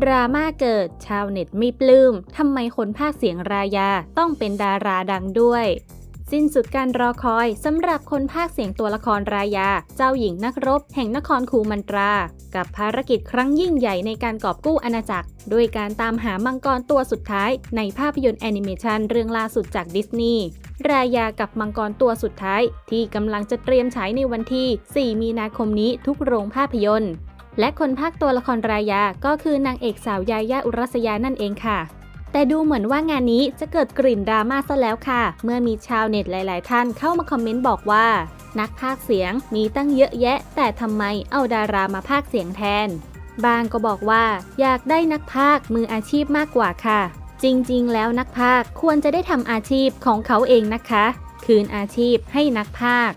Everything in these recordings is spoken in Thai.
ดราม่าเกิดชาวเน็ตไม่ปลื้มทำไมคนภาคเสียงรายาต้องเป็นดาราดังด้วย สิ้นสุดการรอคอยสำหรับคนภาคเสียงตัวละครรายา เจ้าหญิงนักรบ แห่งนครคูมันตรา กับภารกิจครั้งยิ่งใหญ่ในการกอบกู้อาณาจักร ด้วยการตามหามังกรตัวสุดท้าย ในภาพยนตร์แอนิเมชันเรื่องล่าสุดจากดิสนีย์รายากับมังกรตัวสุดท้าย ที่กำลังจะเตรียมฉายในวันที่ 4 มีนาคมนี้ทุกโรงภาพยนตร์ และคนภาคตัวละครรายาก็คือนางเอกสาวยายาอุรัสยานั่นเองค่ะ แต่ดูเหมือนว่างานนี้จะเกิดกลิ่นดราม่าซะแล้วค่ะ เมื่อมีชาวเน็ตหลาย ๆ ท่านเข้ามาคอมเมนต์บอกว่า นักพากย์เสียงมีตั้งเยอะแยะ แต่ทำไมเอาดารามาพากย์เสียงแทน บางก็บอกว่า อยากได้นักพากย์มืออาชีพมากกว่าค่ะ จริง ๆ แล้วนักพากย์ควรจะได้ทำอาชีพของเขาเองนะคะ คืนอาชีพให้นักพากย์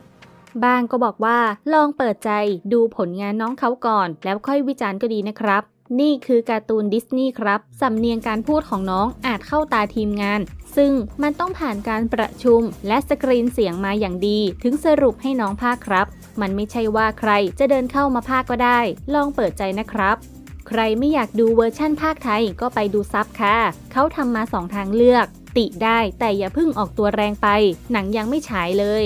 บางก็บอกว่าลองเปิดใจดูผลงานน้องเขาก่อน แล้วค่อยวิจารณ์ก็ดีนะครับ นี่คือการ์ตูนดิสนีย์ครับ สำเนียงการพูดของน้องอาจเข้าตาทีมงาน ซึ่งมันต้องผ่านการประชุมและสกรีนเสียงมาอย่างดี ถึงสรุปให้น้องภาคครับ มันไม่ใช่ว่าใครจะเดินเข้ามาภาคก็ได้ ลองเปิดใจนะครับใครไม่อยากดูเวอร์ชั่นภาคไทยก็ไปดูซับค่ะ เขาทำมาสองทางเลือก ติได้แต่อย่าพิ่งออกตัวแรงไป หนังยังไม่ฉายเลย